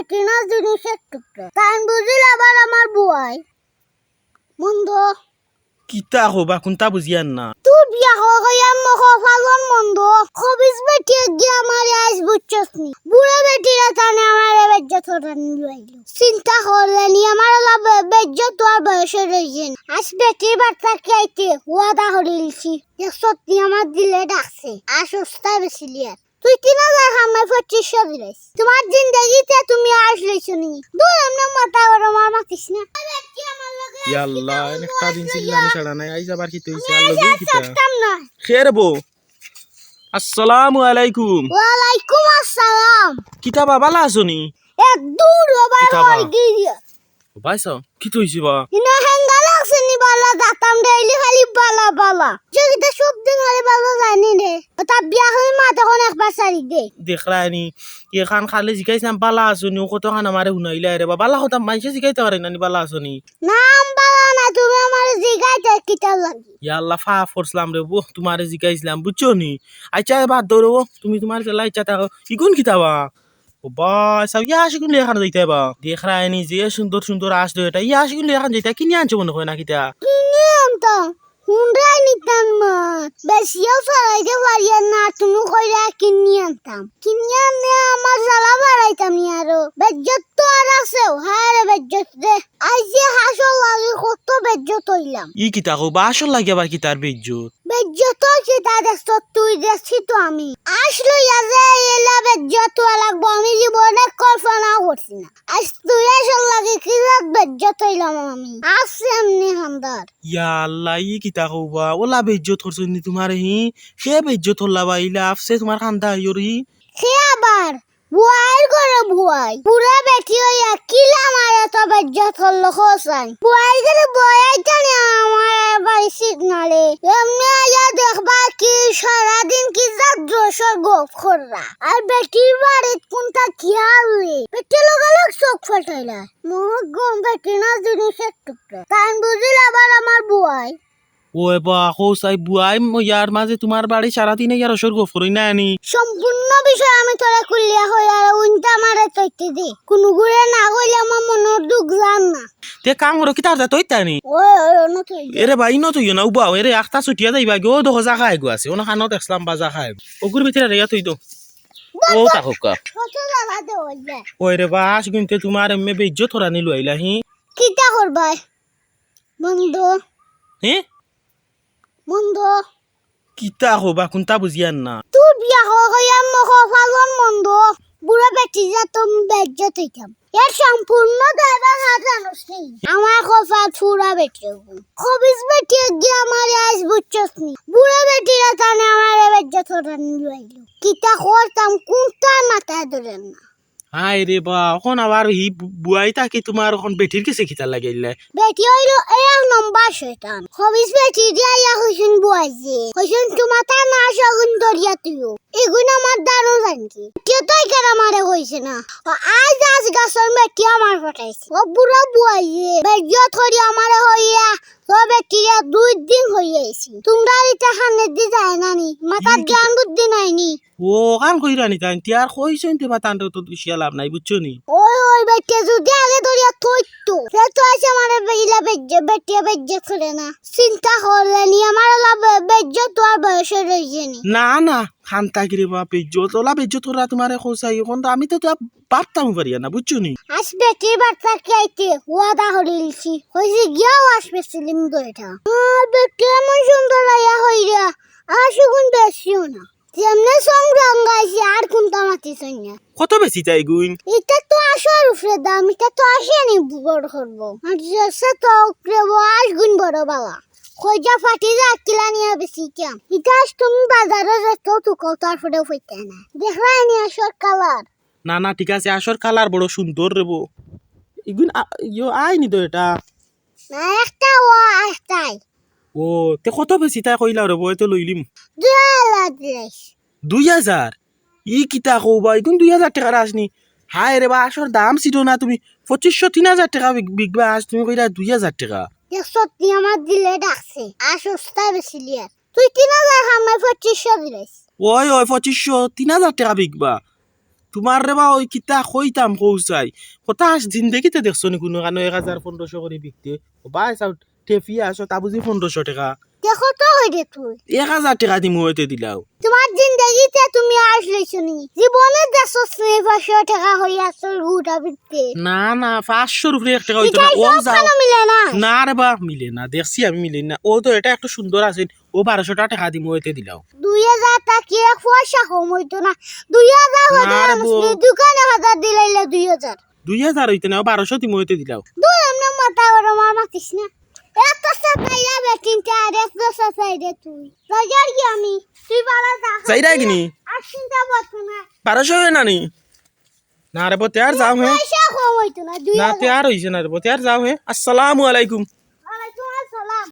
বেটি না জিনিসের টুকরা। তাই বুঝিল আবার আমার বুয়াই। মন্দ কিতা হবা কোনটা বুঝিয়ান না। তোর বিয়া মখ ফালন মন্দ খবিস বেটি গিয়ে আমার আজ বুঝছস নি বুড়া বেটিরা টানে আমার বেজ্জত লইল চিন্তা করলে নি আমার লাভ বেজ্জত তোর বয়সে রয়েছেন আজ বেটির বার্তা খাইতে ওয়াদা হরিলছি আমার দিলে ডাকছে আর সস্তা বেশি লিয়ার তুই তিন হাজার আমার পঁচিশশো দিলাইস তোমার জিন্দগিতে তুমি আসলেছো নি দূর এমনি মাথা গরম আর মাতিস না। ইয়াল্লা একটা দিন চিল্লানি ছাড়া নাই। আইজ আবার কিতে হইছে আল্লাহ থাকতাম না। খের বো আসসালামু আলাইকুম। ওয়ালাইকুম আসসালাম। কিতা বা বালা আছনি? এক দূর কিতাবা? হই গিয়ে। বাইছ কি হইছে বা? ইনা হেঙ্গা লাগছে নি বালা দাতাম ডেইলি খালি বালা বালা। যেটা সব দিন খালি বালা জানি রে। তা বিয়া তখন একবার সারি দে দেখরানি এখান খালে জিকাইছাম বালা আছনি ও কত খান আমারে শুনাইলা রে বা বালা কথা মাইছে জিকাইতে পারে নানি বালা আছনি নাম বালা না তুমি আমার জিগাইতে কিতা লাগি ইয়াল্লা ফা ফোরসলাম রে বো তোমারে জিকাইছিলাম বুঝছ নি আচ্ছা বাদ ধরো তুমি তোমার চলা ইচ্ছা থাকো ইগুন কিতাবা ও বা সব ইয়া আশিকুন লেখান যাইতে বা দেখরানি যে সুন্দর সুন্দর আসলো এটা ইয়া আশিকুন লেখান যাইতে কিনে আনছে মনে হয় না কিতা কিনে আনতাম হুন্ডাই নিতাম মা বেশিও সরাইতে পারিয়া না তুমি কইরা কিনি আনতাম কিনি আনলে আমার জ্বালা বাড়াইতাম নি আরও বেজ্জত তো আর আছেও হ্যাঁ রে বেজ্জত রে আজ যে হাসল লাগে কত বেজ্জত হইলাম ই কিতা কো বা আসল লাগে আবার কিতার বেজ্জত বেজ্জত হচ্ছে সেটা দেখছ তুই দেখছি তো আমি। আসলো ইয়াজে এলা যত লাগবো আমি জীবনে কল্পনা করছি না। আজ তুই আসল লাগে কি রাত যত এলাম আমি। আসছে এমনি হান্দার ইয়া আল্লাহ ই কিতা কো বা ওলা বেজ্জত করছ নি তোমার হি? সে বেজ্জত হল্লা বা ইলা আফসে তোমার খান্দা হি। সে আবার? বুয়াইর করে বুয়াই পুরা বেটি হইয়া কিলা মারে তো বেজ্জত হল খোসাই বুয়াই করে বয়াই জানি আমার বাড়ি সিগনালে এমনি আয়া দেখবা কি সারাদিন কি জোশর গোপ খররা আর বেটির বাড়িত কোনটা খেয়াল নেই বেটি লগালগ চোখ ফেটাইলা মোহ গম বেটি না জিনিসের টুকরা। তাই বুঝিল আবার আমার বুয়াই ও বা কৌসাই বুয়াই ইয়ার মাঝে তোমার বাড়ি সারাদিনে ইয়ার অসর গফ করি না আনি। সম্পূর্ণ বিষয় আমি তোরা কুলিয়া হই আর উনটা মারে তৈতে দে। কোনো গুড়ে না কইলে আমার মনের দুঃখ জান না। তে কাম করো কিতার দা তৈতা নি ওই ওই নতুন এরে ভাই ন তুই না উবা এরে একটা ছুটিয়া যাইবা গো দো হজা খাই গো আছে ওনা খানো দেখলাম বাজা খাই। ওগুর ভিতরে রে তুই তো ও তাহকা কত ওই রে বাস গুনতে তোমার এমে বেজ্জত থরা নিলু আইলা হি কিটা করবাই বন্ধ। হে? বন্ধ কিতা হবা কোনটা বুঝিয়ান না? তোর বিয়া হয়ে মুখ ফালন বন্ধ বুড়া বেটি যা তুমি বেজ্জত হইতাম এর সম্পূর্ণ দায়বা হাত জানোস নেই আমার খোফা ফুরা বেটি খবিস বেটি গিয়ে আমার আজ বুঝছস নি। বুড়া বেটিরা টানে আমার বেজ্জত হরানি লইল কিতা করতাম কোনটা মাথায় ধরেন না? হাই রে বা এখন আবার হি বুয়াই তাকে তোমার, এখন বেটির কাছে খিতা লাগাইলে? বেটি হইল এক নম্বর শয়তান। হবিস বেটি দিয়া ইয়া হইছুন বুয়াইছে হইছুন তোমার তা না সগুন দরিয়া তুইও। এগুন আমার দানো জানকি কেউ তাই কেন মারে কইছে না? ও আজ আজ গাছর বেটি আমার ফটাইছে। ও বুড়া বুয়াইছে বেজিয়া থরি আমারে হইয়া তো বেটিয়া দুই দিন হইয়াছি তোমরা এটা খানে দি যায় নানি মাথার জ্ঞান বুদ্ধি নাইনি ও কান কইরা নি তাই তিয়ার কইছেন তেবা তান তো দুশিয়া লাভ নাই বুঝছ নি? ওই ওই বেটে যদি আগে ধরিয়া থইতো সে তো আছে আমার বেইলা বেজ্জে বেটিয়া বেজ্জে করে না। চিন্তা করলে নি আমার লাভ বেজ্জে তো আর বয়সে রয়েছে নি। না না খান তাকি রে বা বেজ্জত ওলা বেজ্জত তোরা তোমারে কইসাই এখন তো আমি তো তা পারতাম পারিয়া না? বুঝছ নি আজ বেটির বার্তা খাইতে ওয়াদা হরিলছি হয়েছে গিয়াও আসবে সিলিম দইটা আর বেটি এমন সুন্দর আয়া হইরা আর সুগুন বেশিও না যেমনে সং রঙ্গাইছে আর কোনটা মাতিছ না? কত বেশি চাই গুইন? এটা তো আসার উপরে দাম এটা তো আসেনি বড় করব আর জেসে তো গুণ বড় বাবা খোঁজা ফাটি যা কিলা নিয়ে বেশি কেম এটা তুমি বাজারে যেত তো কত আর ফুটে ফুটে না। দেখলাই নি আসর কালার না না ঠিক আছে আসর কালার বড় সুন্দর রে ইগুন ইয়ো আইনি তো এটা। না একটা ও একটাই। ও তে কত বেশি তাই কইলা রে বো এতে লইলিম দুই হাজার দুই হাজার ই কিতা কৌবা ইগুন দুই হাজার টাকার আসনি হায় রে বা আসর দাম ছিল না তুমি। পঁচিশশো তিন হাজার টাকা বিক- বিকবা আস তুমি কইলা দুই হাজার টাকা। দেখ সত্যি আমার দিলে ডাকছে আর সস্তা বেশি লিয়ার। তুই তিন হাজার আমার পঁচিশশো দিলিস ওই ওই পঁচিশশো তিন হাজার টাকা বিকবা। তোমার রে বা ওই কিতা কইতাম কৌচাই। কথা জিন্দগিতে দেখছ নি কোনো কারণে এক হাজার পনেরোশো করে বিকতে? বাই চাও টেফিয়া আসো তা বুঝি পনেরোশো টাকা। দেখো তো হইরে তুই। এক হাজার টাকা দিমু হইতে দিলাও। তোমার তুমি আসলেছ নি? জীবনে দেশো স্নেহ পাঁচশো টাকা হয়ে আসল ঘুরা বিকতে না না পাঁচশোর উপরে এক টাকা হইতো না ও যাও। মিলে না? না রে বা মিলে না দেখছি আমি মিলে না। ও তো এটা একটু সুন্দর আছে ও বারোশো টাকা দিমু হইতে দিলাও দুই হাজার টাকা এক পয়সা কম হইতো না। দুই হাজার দোকানে হাজার দিলাইলে দুই হাজার দুই হাজার হইতে না ও বারোশো দিমু হইতে দিলাও দুই এমনি মাথা গরম আর মাতিস না। এত সাইরা বেটিনটা আর এত তুই। রাজার কি আমি। তুই যা চাইরা কিনি আর বারোশো হয় না নি না রে বো তেয়ার যাও হে। না তে আর হইছে না রে বো তেয়ার যাও হে। আসসালামু আলাইকুম।